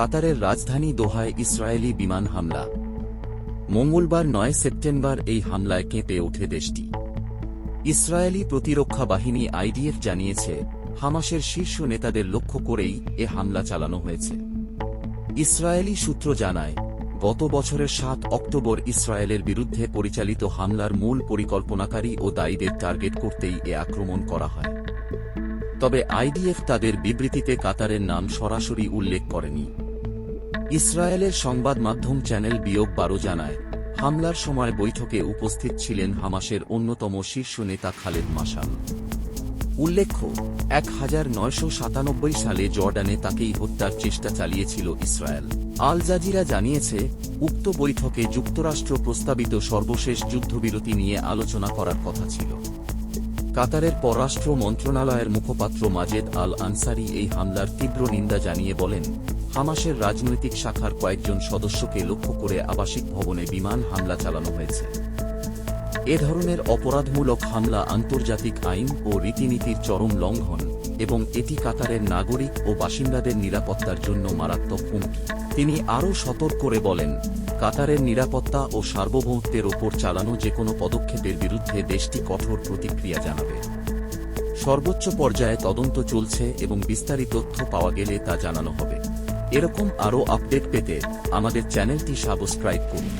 কাতারের রাজধানী দোহায় ইসরায়েলি বিমান হামলা। মঙ্গলবার নয় সেপ্টেম্বর এই হামলায় কেঁপে ওঠে দেশটি। ইসরায়েলি প্রতিরক্ষা বাহিনী আইডিএফ জানিয়েছে, হামাসের শীর্ষ নেতাদের লক্ষ্য করেই এ হামলা চালানো হয়েছে। ইসরায়েলি সূত্র জানায়, গত বছরের সাত অক্টোবর ইসরায়েলের বিরুদ্ধে পরিচালিত হামলার মূল পরিকল্পনাকারী ও দায়ীদের টার্গেট করতেই এ আক্রমণ করা হয়। তবে আইডিএফ তাদের বিবৃতিতে কাতারের নাম সরাসরি উল্লেখ করেনি। ইসরায়েলের সংবাদ মাধ্যম চ্যানেল বিয়োগ বারো জানায়, হামলার সময় বৈঠকে উপস্থিত ছিলেন হামাসের অন্যতম শীর্ষ নেতা খালেদ মাসাল। উল্লেখ্য, এক হাজার নয়শো সাতানব্বই সালে জর্ডানে তাকেই হত্যার চেষ্টা চালিয়েছিল ইসরায়েল। আল জাজিরা জানিয়েছে, উক্ত বৈঠকে যুক্তরাষ্ট্র প্রস্তাবিত সর্বশেষ যুদ্ধবিরতি নিয়ে আলোচনা করার কথা ছিল। কাতারের পররাষ্ট্র মন্ত্রণালয়ের মুখপাত্র মাজেদ আল আনসারি এই হামলার তীব্র নিন্দা জানিয়ে বলেন হামাসের রাজনৈতিক শাখার কয়েকজন সদস্যকে লক্ষ্য করে আবাসিক ভবনে বিমান হামলা চালানো হয়েছে। এ ধরনের অপরাধমূলক হামলা আন্তর্জাতিক আইন ও রীতিনীতির চরম লঙ্ঘন এবং এটি কাতারের নাগরিক ও বাসিন্দাদের নিরাপত্তার জন্য মারাত্মক হুমকি। তিনি আরও সতর্ক করে বলেন, কাতারের নিরাপত্তা ও সার্বভৌমত্বের ওপর চালানো যে কোনো পদক্ষেপের বিরুদ্ধে দেশটি কঠোর প্রতিক্রিয়া জানাবে। সর্বোচ্চ পর্যায়ে তদন্ত চলছে এবং বিস্তারিত তথ্য পাওয়া গেলে তা জানানো হবে। এরকম আরও আপডেট পেতে আমাদের চ্যানেলটি সাবস্ক্রাইব করুন।